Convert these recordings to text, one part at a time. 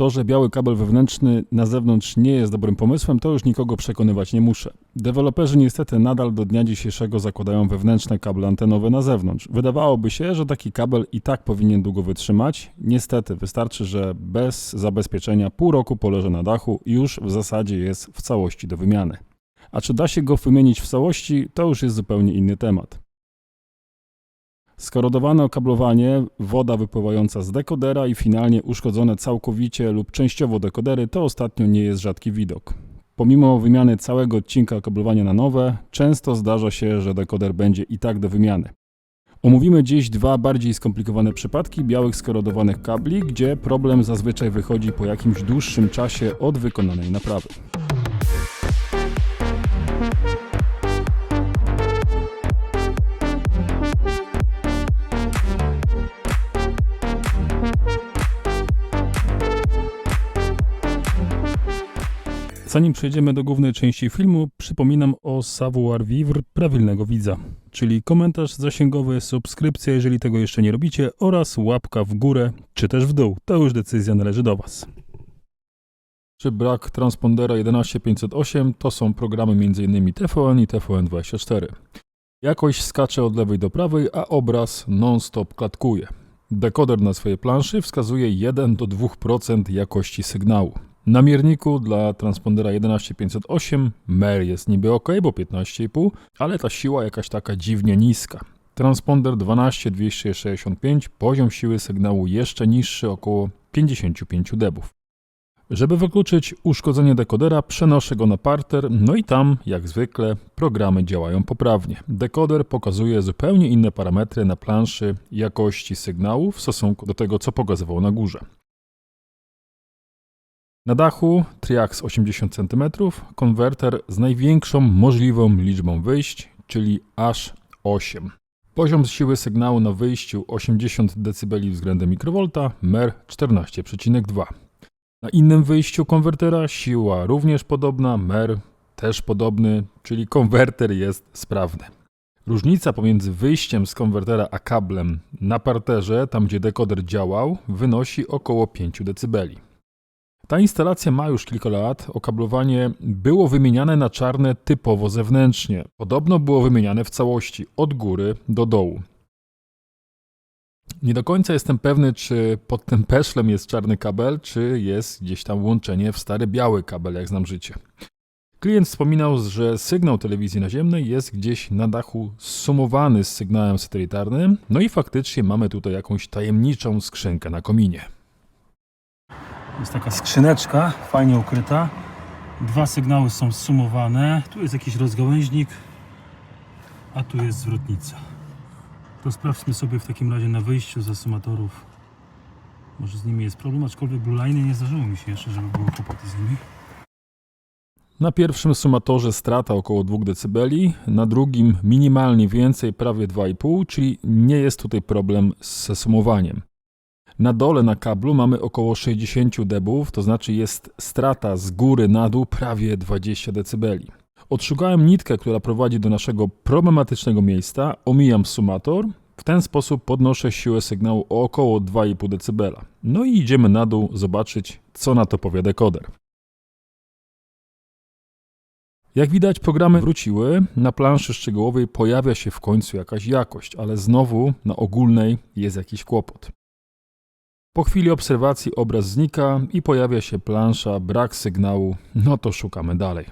To, że biały kabel wewnętrzny na zewnątrz nie jest dobrym pomysłem, to już nikogo przekonywać nie muszę. Deweloperzy niestety nadal do dnia dzisiejszego zakładają wewnętrzne kable antenowe na zewnątrz. Wydawałoby się, że taki kabel i tak powinien długo wytrzymać. Niestety wystarczy, że bez zabezpieczenia pół roku poleży na dachu i już w zasadzie jest w całości do wymiany. A czy da się go wymienić w całości, to już jest zupełnie inny temat. Skorodowane okablowanie, woda wypływająca z dekodera i finalnie uszkodzone całkowicie lub częściowo dekodery to ostatnio nie jest rzadki widok. Pomimo wymiany całego odcinka okablowania na nowe, często zdarza się, że dekoder będzie i tak do wymiany. Omówimy dziś dwa bardziej skomplikowane przypadki białych skorodowanych kabli, gdzie problem zazwyczaj wychodzi po jakimś dłuższym czasie od wykonanej naprawy. Zanim przejdziemy do głównej części filmu, przypominam o savoir vivre prawilnego widza, czyli komentarz zasięgowy, subskrypcja, jeżeli tego jeszcze nie robicie, oraz łapka w górę, czy też w dół. To już decyzja należy do Was. Czy brak transpondera 11508 to są programy m.in. TVN i TVN24. Jakość skacze od lewej do prawej, a obraz non-stop klatkuje. Dekoder na swojej planszy wskazuje 1 do 2% jakości sygnału. Na mierniku dla transpondera 11508 MER jest niby ok, bo 15,5, ale ta siła jakaś taka dziwnie niska. Transponder 12265, poziom siły sygnału jeszcze niższy, około 55 dBów. Żeby wykluczyć uszkodzenie dekodera, przenoszę go na parter, no i tam, jak zwykle, programy działają poprawnie. Dekoder pokazuje zupełnie inne parametry na planszy jakości sygnału w stosunku do tego, co pokazywał na górze. Na dachu Triax 80 cm, konwerter z największą możliwą liczbą wyjść, czyli aż 8. Poziom siły sygnału na wyjściu 80 dB względem mikrowolta, MER 14,2. Na innym wyjściu konwertera siła również podobna, MER też podobny, czyli konwerter jest sprawny. Różnica pomiędzy wyjściem z konwertera a kablem na parterze, tam gdzie dekoder działał, wynosi około 5 dB. Ta instalacja ma już kilka lat. Okablowanie było wymieniane na czarne typowo zewnętrznie. Podobno było wymieniane w całości, od góry do dołu. Nie do końca jestem pewny, czy pod tym peszlem jest czarny kabel, czy jest gdzieś tam łączenie w stary biały kabel, jak znam życie. Klient wspominał, że sygnał telewizji naziemnej jest gdzieś na dachu sumowany z sygnałem satelitarnym, no i faktycznie mamy tutaj jakąś tajemniczą skrzynkę na kominie. Jest taka skrzyneczka, fajnie ukryta. Dwa sygnały są zsumowane. Tu jest jakiś rozgałęźnik, a tu jest zwrotnica. To sprawdźmy sobie w takim razie na wyjściu ze sumatorów. Może z nimi jest problem, aczkolwiek Blue Line nie zdarzyło mi się jeszcze, żeby były kłopoty z nimi. Na pierwszym sumatorze strata około 2 dB, na drugim minimalnie więcej, prawie 2,5, czyli nie jest tutaj problem z sumowaniem. Na dole na kablu mamy około 60 dB, to znaczy jest strata z góry na dół prawie 20 dB. Odszukałem nitkę, która prowadzi do naszego problematycznego miejsca, omijam sumator, w ten sposób podnoszę siłę sygnału o około 2,5 dB. No i idziemy na dół zobaczyć, co na to powie dekoder. Jak widać, programy wróciły. Na planszy szczegółowej pojawia się w końcu jakaś jakość, ale znowu na ogólnej jest jakiś kłopot. Po chwili obserwacji obraz znika i pojawia się plansza, brak sygnału, no to szukamy dalej.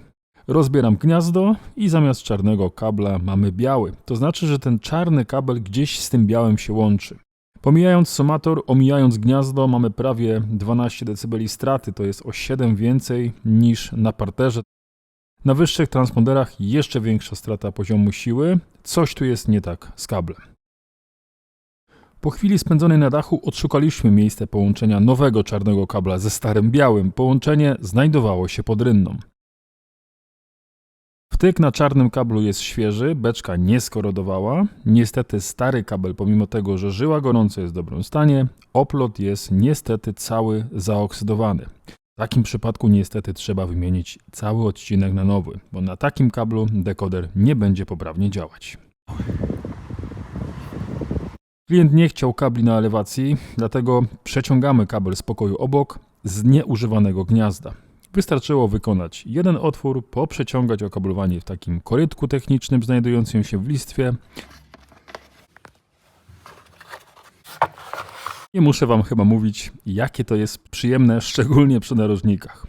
Rozbieram gniazdo i zamiast czarnego kabla mamy biały. To znaczy, że ten czarny kabel gdzieś z tym białym się łączy. Pomijając sumator, omijając gniazdo, mamy prawie 12 dB straty, to jest o 7 więcej niż na parterze. Na wyższych transponderach jeszcze większa strata poziomu siły. Coś tu jest nie tak z kablem. Po chwili spędzonej na dachu odszukaliśmy miejsce połączenia nowego czarnego kabla ze starym białym. Połączenie znajdowało się pod rynną. Wtyk na czarnym kablu jest świeży, beczka nie skorodowała. Niestety stary kabel, pomimo tego, że żyła gorąco jest w dobrym stanie, oplot jest niestety cały zaoksydowany. W takim przypadku niestety trzeba wymienić cały odcinek na nowy, bo na takim kablu dekoder nie będzie poprawnie działać. Klient nie chciał kabli na elewacji, dlatego przeciągamy kabel z pokoju obok z nieużywanego gniazda. Wystarczyło wykonać jeden otwór, poprzeciągać okablowanie w takim korytku technicznym znajdującym się w listwie. Nie muszę Wam chyba mówić, jakie to jest przyjemne, szczególnie przy narożnikach.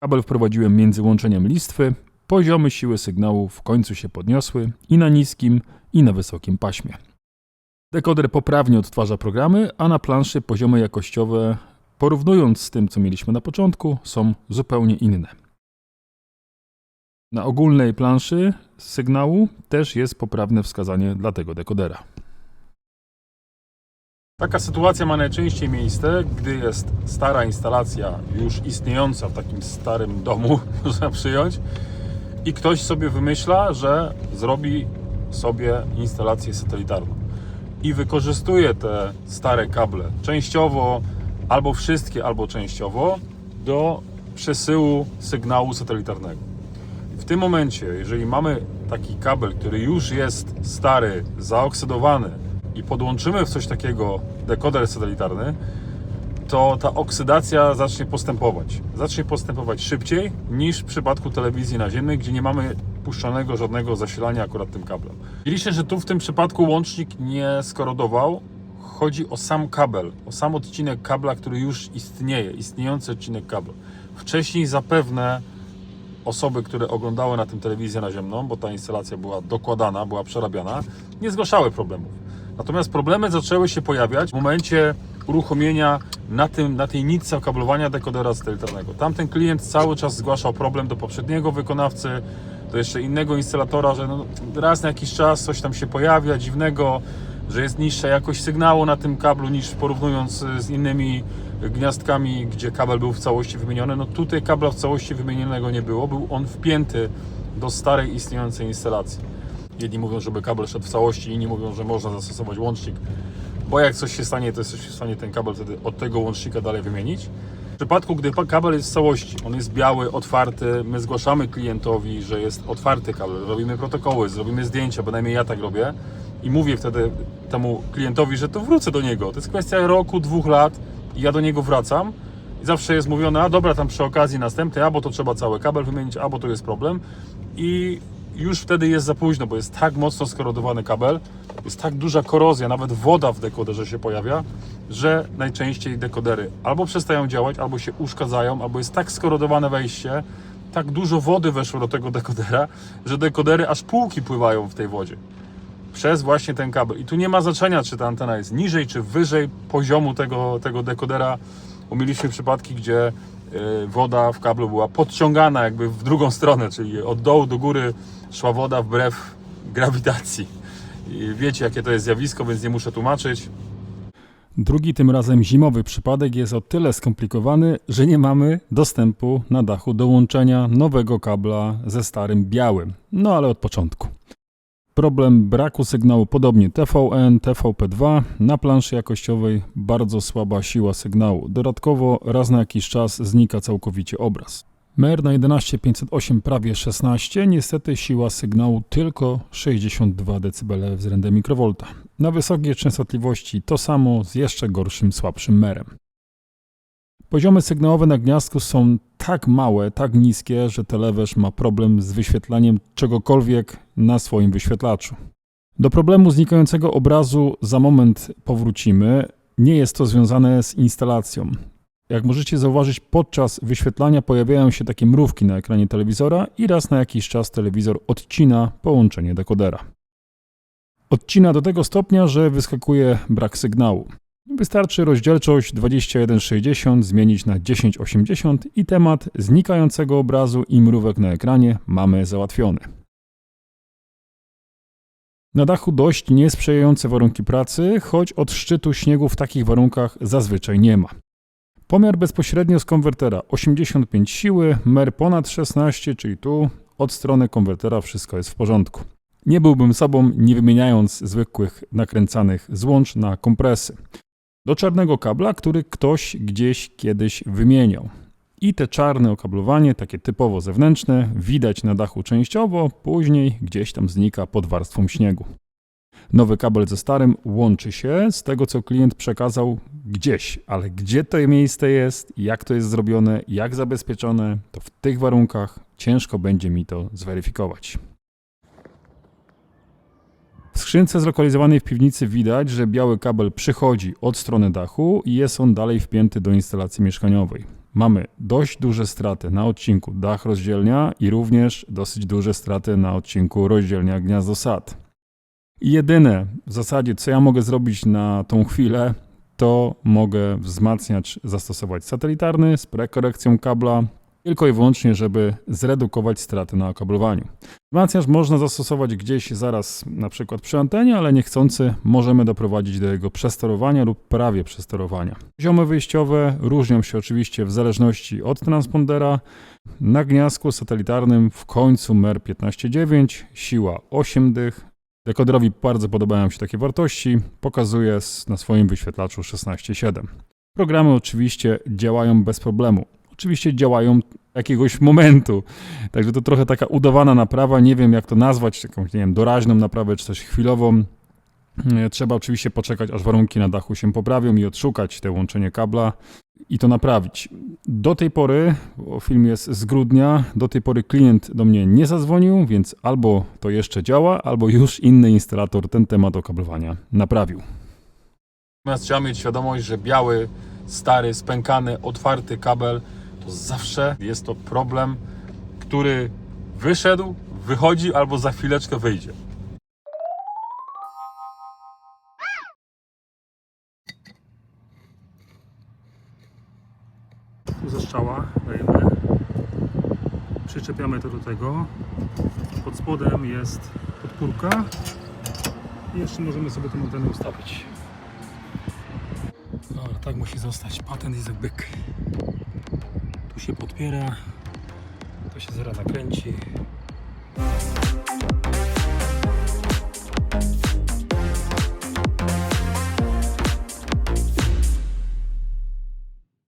Kabel wprowadziłem między łączeniem listwy. Poziomy siły sygnału w końcu się podniosły i na niskim, i na wysokim paśmie. Dekoder poprawnie odtwarza programy, a na planszy poziomy jakościowe, porównując z tym, co mieliśmy na początku, są zupełnie inne. Na ogólnej planszy sygnału też jest poprawne wskazanie dla tego dekodera. Taka sytuacja ma najczęściej miejsce, gdy jest stara instalacja już istniejąca w takim starym domu, można przyjąć, i ktoś sobie wymyśla, że zrobi sobie instalację satelitarną i wykorzystuje te stare kable częściowo, albo wszystkie, albo częściowo do przesyłu sygnału satelitarnego. W tym momencie, jeżeli mamy taki kabel, który już jest stary, zaoksydowany i podłączymy w coś takiego dekoder satelitarny, to ta oksydacja zacznie postępować. Zacznie postępować szybciej niż w przypadku telewizji naziemnej, gdzie nie mamy puszczonego żadnego zasilania akurat tym kablem. Widzicie, że tu w tym przypadku łącznik nie skorodował. Chodzi o sam kabel, o sam odcinek kabla, który już istnieje, istniejący odcinek kabla. Wcześniej zapewne osoby, które oglądały na tym telewizję naziemną, bo ta instalacja była dokładana, była przerabiana, nie zgłaszały problemów. Natomiast problemy zaczęły się pojawiać w momencie uruchomienia na, tym, na tej nitce okablowania dekodera satelitarnego. Tamten klient cały czas zgłaszał problem do poprzedniego wykonawcy, do jeszcze innego instalatora, że no, raz na jakiś czas coś tam się pojawia dziwnego, że jest niższa jakość sygnału na tym kablu niż porównując z innymi gniazdkami, gdzie kabel był w całości wymieniony. No tutaj kabla w całości wymienionego nie było, był on wpięty do starej istniejącej instalacji. Jedni mówią, żeby kabel szedł w całości, inni mówią, że można zastosować łącznik, bo jak coś się stanie, to jesteś w stanie ten kabel wtedy od tego łącznika dalej wymienić. W przypadku, gdy kabel jest w całości, on jest biały, otwarty, my zgłaszamy klientowi, że jest otwarty kabel, robimy protokoły, zrobimy zdjęcia, bynajmniej ja tak robię i mówię wtedy temu klientowi, że to wrócę do niego. To jest kwestia roku, dwóch lat i ja do niego wracam i zawsze jest mówione, a dobra, tam przy okazji następnej, albo to trzeba cały kabel wymienić, albo to jest problem i już wtedy jest za późno, bo jest tak mocno skorodowany kabel, jest tak duża korozja, nawet woda w dekoderze się pojawia, że najczęściej dekodery albo przestają działać, albo się uszkadzają, albo jest tak skorodowane wejście, tak dużo wody weszło do tego dekodera, że dekodery aż półki pływają w tej wodzie. Przez właśnie ten kabel. I tu nie ma znaczenia, czy ta antena jest niżej, czy wyżej poziomu tego, tego dekodera. Bo mieliśmy przypadki, gdzie woda w kablu była podciągana jakby w drugą stronę, czyli od dołu do góry szła woda wbrew grawitacji. I wiecie, jakie to jest zjawisko, więc nie muszę tłumaczyć. Drugi, tym razem zimowy przypadek jest o tyle skomplikowany, że nie mamy dostępu na dachu do łączenia nowego kabla ze starym białym. No ale od początku. Problem braku sygnału podobnie TVN, TVP2, na planszy jakościowej bardzo słaba siła sygnału. Dodatkowo raz na jakiś czas znika całkowicie obraz. MER na 11508 prawie 16, niestety siła sygnału tylko 62 dB względem mikrowolta. Na wysokiej częstotliwości to samo z jeszcze gorszym, słabszym merem. Poziomy sygnałowe na gniazdku są tak małe, tak niskie, że telewesz ma problem z wyświetlaniem czegokolwiek na swoim wyświetlaczu. Do problemu znikającego obrazu za moment powrócimy. Nie jest to związane z instalacją. Jak możecie zauważyć, podczas wyświetlania pojawiają się takie mrówki na ekranie telewizora i raz na jakiś czas telewizor odcina połączenie dekodera. Odcina do tego stopnia, że wyskakuje brak sygnału. Wystarczy rozdzielczość 2160 zmienić na 1080 i temat znikającego obrazu i mrówek na ekranie mamy załatwiony. Na dachu dość niesprzyjające warunki pracy, choć od szczytu śniegu w takich warunkach zazwyczaj nie ma. Pomiar bezpośrednio z konwertera 85 siły, mer ponad 16, czyli tu od strony konwertera wszystko jest w porządku. Nie byłbym sobą, nie wymieniając zwykłych nakręcanych złącz na kompresy. Do czarnego kabla, który ktoś gdzieś kiedyś wymieniał. I te czarne okablowanie, takie typowo zewnętrzne, widać na dachu częściowo, później gdzieś tam znika pod warstwą śniegu. Nowy kabel ze starym łączy się z tego, co klient przekazał gdzieś, ale gdzie to miejsce jest, jak to jest zrobione, jak zabezpieczone, to w tych warunkach ciężko będzie mi to zweryfikować. W skrzynce zlokalizowanej w piwnicy widać, że biały kabel przychodzi od strony dachu i jest on dalej wpięty do instalacji mieszkaniowej. Mamy dość duże straty na odcinku dach rozdzielnia i również dosyć duże straty na odcinku rozdzielnia gniazdo sad. I jedyne w zasadzie, co ja mogę zrobić na tą chwilę, to mogę wzmacniacz zastosować satelitarny z prekorekcją kabla, tylko i wyłącznie, żeby zredukować straty na okablowaniu. Wzmacniacz można zastosować gdzieś zaraz, na przykład przy antenie, ale niechcący możemy doprowadzić do jego przesterowania lub prawie przesterowania. Poziomy wyjściowe różnią się oczywiście w zależności od transpondera. Na gniazdku satelitarnym w końcu MER 15.9, siła 8 dych. Dekoderowi bardzo podobają się takie wartości, pokazuje na swoim wyświetlaczu 16.7. Programy oczywiście działają bez problemu. Oczywiście działają jakiegoś momentu. Także to trochę taka udawana naprawa, nie wiem jak to nazwać, jakąś, nie wiem, doraźną naprawę czy coś chwilową. E, Trzeba oczywiście poczekać, aż warunki na dachu się poprawią i odszukać te łączenie kabla i to naprawić. Do tej pory, bo film jest z grudnia, do tej pory klient do mnie nie zadzwonił, więc albo to jeszcze działa, albo już inny instalator ten temat okablowania naprawił. Natomiast trzeba mieć świadomość, że biały, stary, spękany, otwarty kabel to zawsze jest to problem, który wyszedł, wychodzi albo za chwileczkę wyjdzie. Tu zastrzała dajemy. Przyczepiamy to do tego. Pod spodem jest podpórka. I jeszcze możemy sobie tę antenę ustawić. Dobra, tak musi zostać. Patent jest jak byk. Tu się podpiera. To się zaraz nakręci.